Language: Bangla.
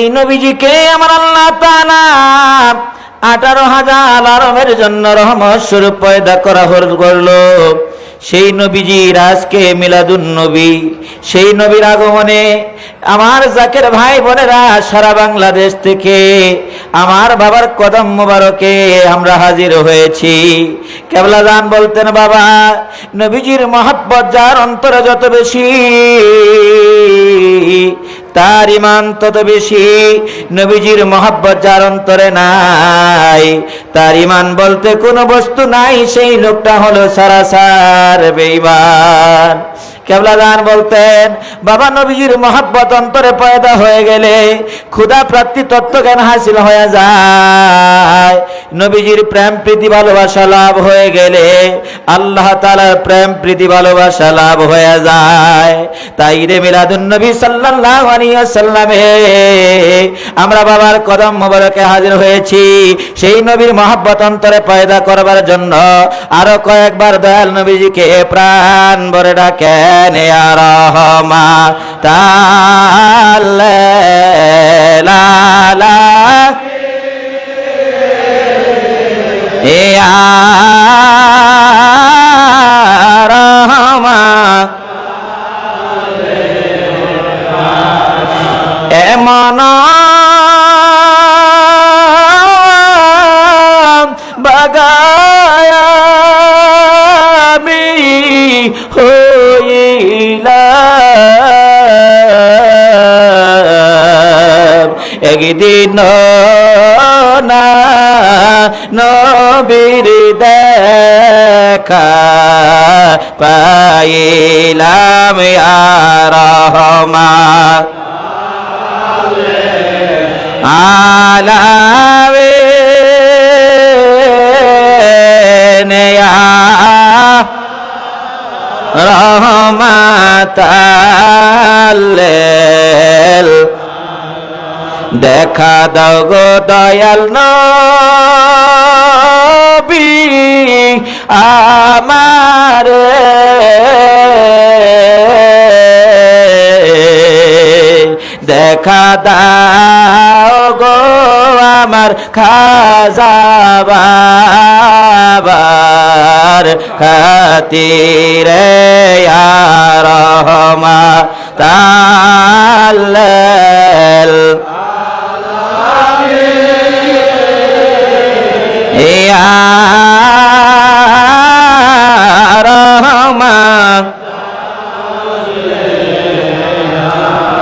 সেই নবীজিকে আমার আল্লাহ তাআলা আঠারো হাজার আরবের জন্য রহমত স্বরূপ পয়দা করা হল- করল। সেই নবীজির আজকে মিলাদুন নবী, সেই নবীর আগমনে আমার জাকের ভাই বোনেরা সারা বাংলাদেশ থেকে আমার বাবার কদম মোবারকে আমরা হাজির হয়েছি। কেবলা দান বলতেন, বাবা, নবীজির মহাব্বত যার অন্তরে যত বেশি তার ইমান তত বেশি, নবীজির মহাব্বত যার অন্তরে নাই। তার ইমান বলতে কোনো বস্তু নাই, সেই লোকটা হলো সারাসার বেইমান কেবলাদান বলতেন, বাবা নবীজির মহাব্বত অন্তরে পয়দা হয়ে গেলে ক্ষুধা প্রাপ্তি তত্ত্বজ্ঞান হাসিল হয়ে যায়? নবীজির প্রেম প্রীতি ভালোবাসা লাভ হয়ে গেলে আল্লাহ তালার প্রেম প্রীতি ভালোবাসা লাভ হয়ে যায়। তাই রে মিলাদুন নবী সাল্লাল্লাহু আলাইহি ওয়াসাল্লামে আমরা বাবার কদম মোবারকে হাজির হয়েছি। সেই নবীর মহাব্বত অন্তরে পয়দা করবার জন্য আরও কয়েকবার দয়াল নবীজিকে প্রাণ ভরে ডাকেন। রহমা তাল্লা লা লা রহমা এমন বাগায়ামি হইলাম একদিন নবীর দেখা পাইলাম আর রহমান। আলাবে নেয়া রহমাতাল্লেল দেখা দাও গো দয়াল নবী, আমার দেখা দাও গো আমার খাজা বাবার খাতিরে রহমা তাল্লাল ইয়া